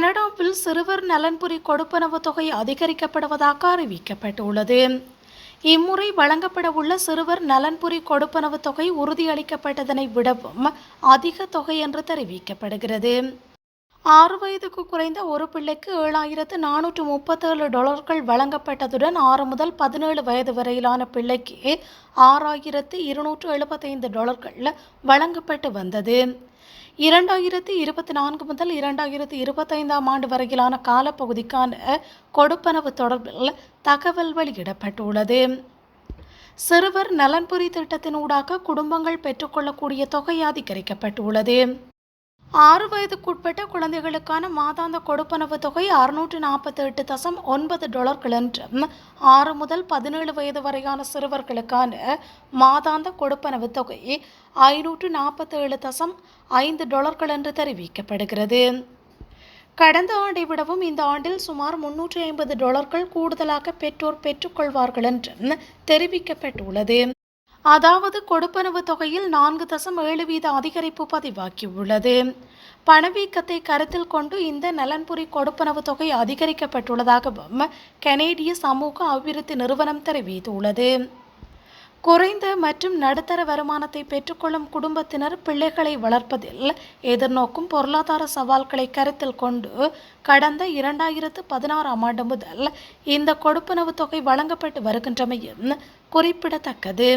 கனடாவில் சிறுவர் நலன்புரி கொடுப்பனவு தொகை அதிகரிக்கப்படுவதாக அறிவிக்கப்பட்டுள்ளது. இம்முறை வழங்கப்பட உள்ள சிறுவர் நலன்புரி கொடுப்பனவு தொகை உறுதியளிக்கப்பட்டதனை விடவும் அதிக தொகை என்று தெரிவிக்கப்படுகிறது. ஆறு வயதுக்கு குறைந்த ஒரு பிள்ளைக்கு ஏழாயிரத்து நானூற்று முப்பத்தேழு டாலர்கள் வழங்கப்பட்டதுடன் ஆறு முதல் பதினேழு வயது வரையிலான பிள்ளைக்கு ஆறாயிரத்து இருநூற்று எழுபத்தைந்து டாலர்கள் வழங்கப்பட்டு வந்தது. இரண்டாயிரத்தி இருபத்தி நான்கு முதல் இரண்டாயிரத்தி இருபத்தைந்தாம் ஆண்டு வரையிலான காலப்பகுதிக்கான கொடுப்பனவு தொடர்பில் தகவல் வெளியிடப்பட்டுள்ளது. சிறுவர் நலன்புரி திட்டத்தினூடாக குடும்பங்கள் பெற்றுக்கொள்ளக்கூடிய தொகை அதிகரிக்கப்பட்டுள்ளது. ஆறு வயதுக்குட்பட்ட குழந்தைகளுக்கான மாதாந்த கொடுப்பனவு தொகை அறுநூற்று நாற்பத்தி எட்டு தசம் ஒன்பது டாலர்கள் என்றும் ஆறு முதல் பதினேழு வயது வரையான சிறுவர்களுக்கான மாதாந்த கொடுப்பனவு தொகை ஐநூற்று நாற்பத்தேழு தசம் ஐந்து டாலர்கள் என்று தெரிவிக்கப்படுகிறது. கடந்த ஆண்டை விடவும் இந்த ஆண்டில் சுமார் முன்னூற்றி ஐம்பது டாலர்கள் கூடுதலாக பெற்றோர் பெற்றுக்கொள்வார்கள் என்றும் தெரிவிக்கப்பட்டுள்ளது. அதாவது கொடுப்பனவு தொகையில் நான்கு தசம் ஏழு வீத அதிகரிப்பு பதிவாகியுள்ளது. பணவீக்கத்தை கருத்தில் கொண்டு இந்த நலன்புரி கொடுப்பனவு தொகை அதிகரிக்கப்பட்டுள்ளதாகவும் கனேடிய சமூக அபிவிருத்தி நிறுவனம் தெரிவித்துள்ளது. குறைந்த மற்றும் நடுத்தர வருமானத்தை பெற்றுக்கொள்ளும் குடும்பத்தினர் பிள்ளைகளை வளர்ப்பதில் எதிர்நோக்கும் பொருளாதார சவால்களை கருத்தில் கொண்டு கடந்த இரண்டாயிரத்து பதினாறாம் ஆண்டு முதல் இந்த கொடுப்பனவு தொகை வழங்கப்பட்டு வருகின்றமையும் குறிப்பிடத்தக்கது.